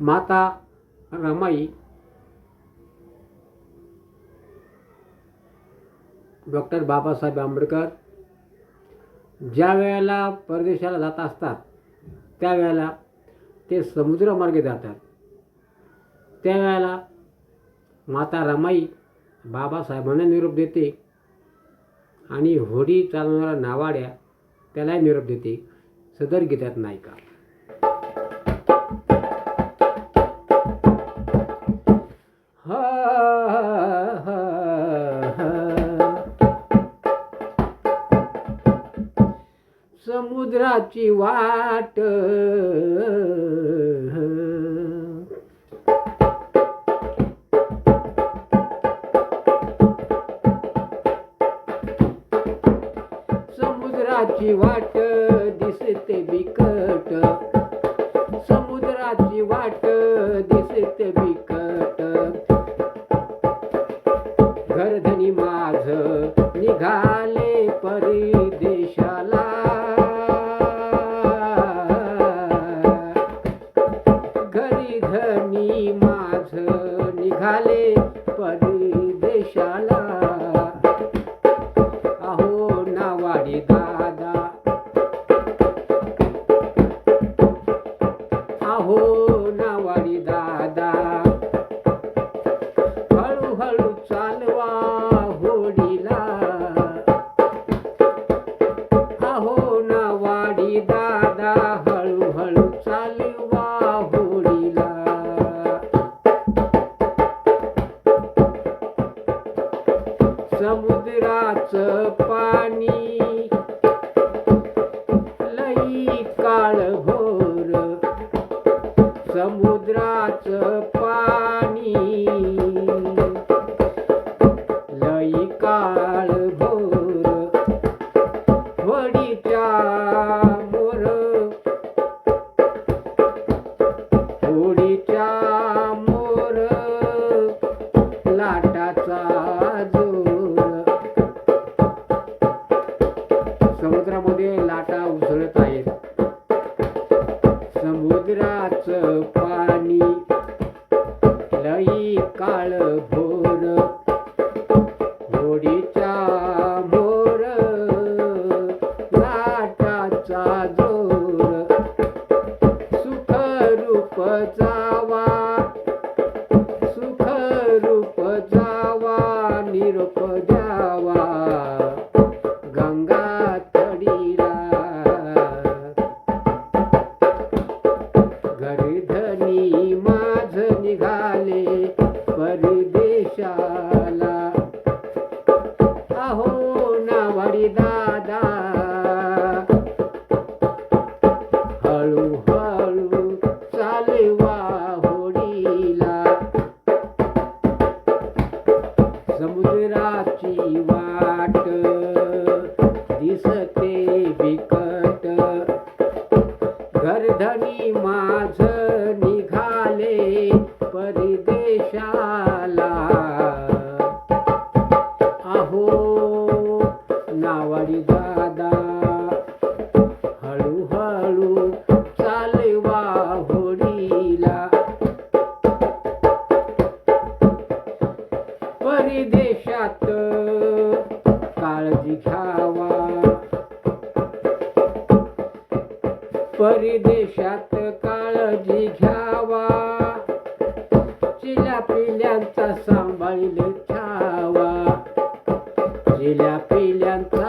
माता रमाई डॉक्टर बाबासाहेब आंबेडकर ज्या वेळेला परदेशाला जात असतात त्यावेळेला ते समुद्रमार्गे जातात. त्यावेळेला माता रमाई बाबासाहेबांना निरोप देते. आणि होडी चालवणारा नावाड्या त्यालाही निरोप देते. सदर गीतात नाही हा, हा, हा. समुद्राची वाट. समुद्राची वाट दिसते बिकट. समुद्राची वाट दिसते बिकट. दादा हळूहळू चालवा होडीला अहो ना वाडी दादा हळूहळू चालवा होडीला समुद्राचं पाणी समुद्रामध्ये लाटा उसळत आहेत. समुद्राचं पाणी लई काळ भोर परदेशाला अहो नावाडी दादा. हळूहळू चालवा होडीला. समुद्राची वाट दिसते बिकट. परिदेशात काळजी घ्यावा. चिल्या पिल्यांचा सांभाळील छावा चिल्या पिल्यांचा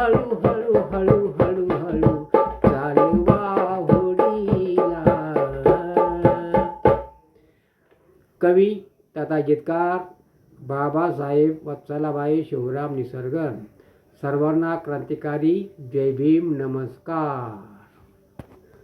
हळू कवी तथा गीतकार बाबासाहेब वत्सलाबाई शिवराम निसर्गन. सर्वांना क्रांतिकारी जय भीम नमस्कार.